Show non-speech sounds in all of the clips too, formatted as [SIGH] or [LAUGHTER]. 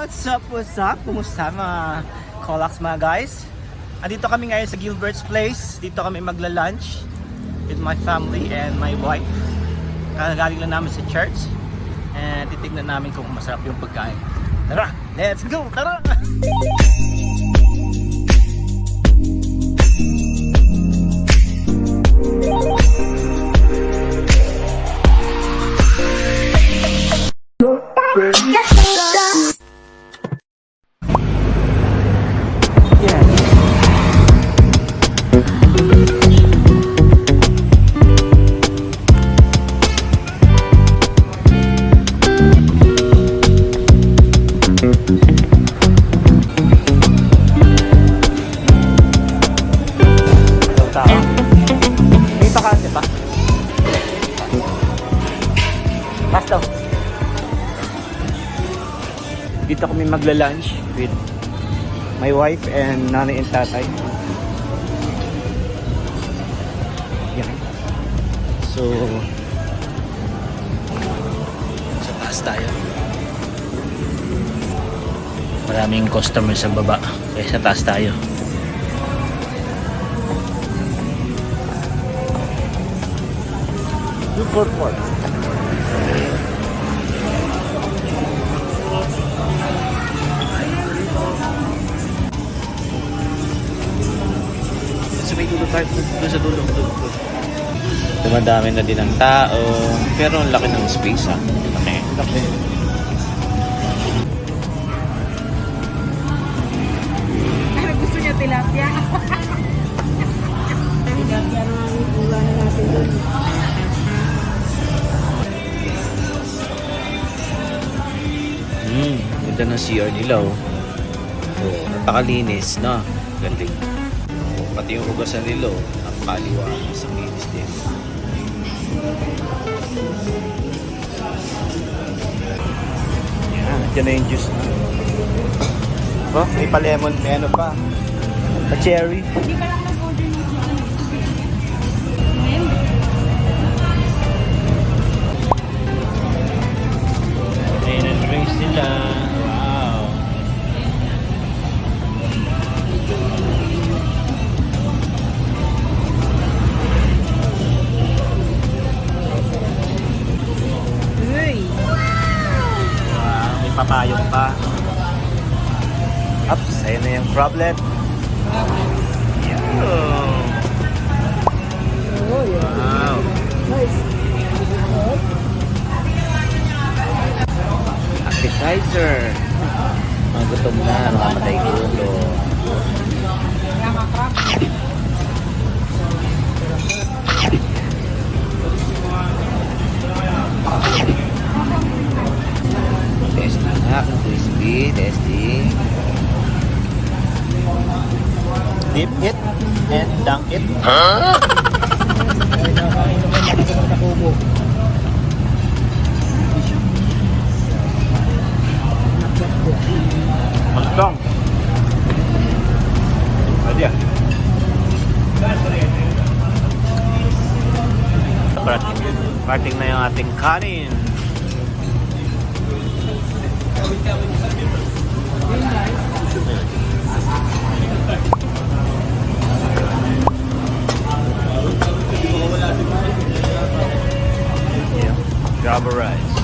what's up, what's up? Kumusta mga Colax mga guys? Andito kami ngayon sa Gilbert's Place. Dito kami magla-lunch with my family and my wife. Kagaling lang namin sa church. And titignan namin kung masarap yung pagkain. Tara, let's go! Tara! [LAUGHS] Dito kami magla-lunch with my wife and nanay and tatay. Yan. So, sa taas tayo. Maraming customer sa baba. Kaya sa taas tayo. Super Port. Tayo, doon sa dulo, dulo, dulo. Dumadami na din ang tao, pero ang laki ng space ha. Laki. Laki. Ano gusto niya tilapia? [LAUGHS] tilapia na ang ulanan natin doon. Hmm, ganda ng CR nila oh. Oh, napakalinis, no? Galing. Pati yung hugasan nila, oh, napakaliwanas, ang linis din. Yan, dyan na yung juice. Oh, may pa lemon, may ano pa. Pa cherry. Hindi ka lang papayong pa. Ups, ayun na yung problem. Yan. Oh, yeah. Wow. Nice. Appetizer. Mga gutom na, makamatay gulo. Kaya. Testing Dip it and dunk it. Magtong. Pwede ah. Parating, parating na yung ating kanin. Yeah. Samurai.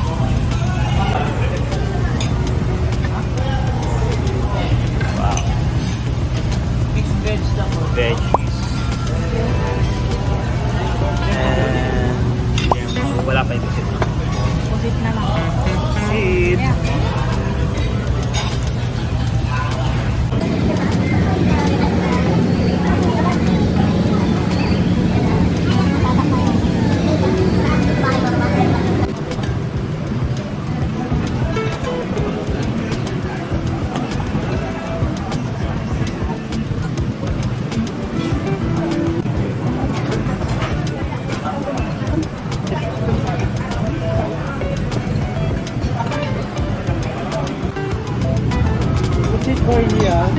Ah.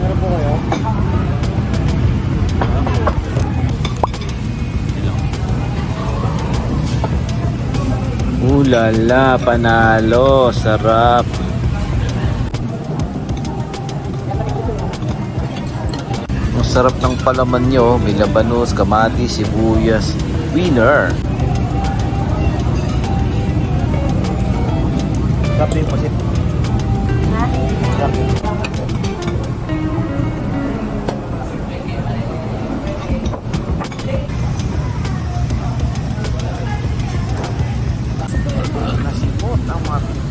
Meron po kayo? Huli lala, panalo, sarap. Ang sarap ng palaman nyo, may labanos, kamatis, sibuyas, winner. Sarap din po? Sarap. Martin.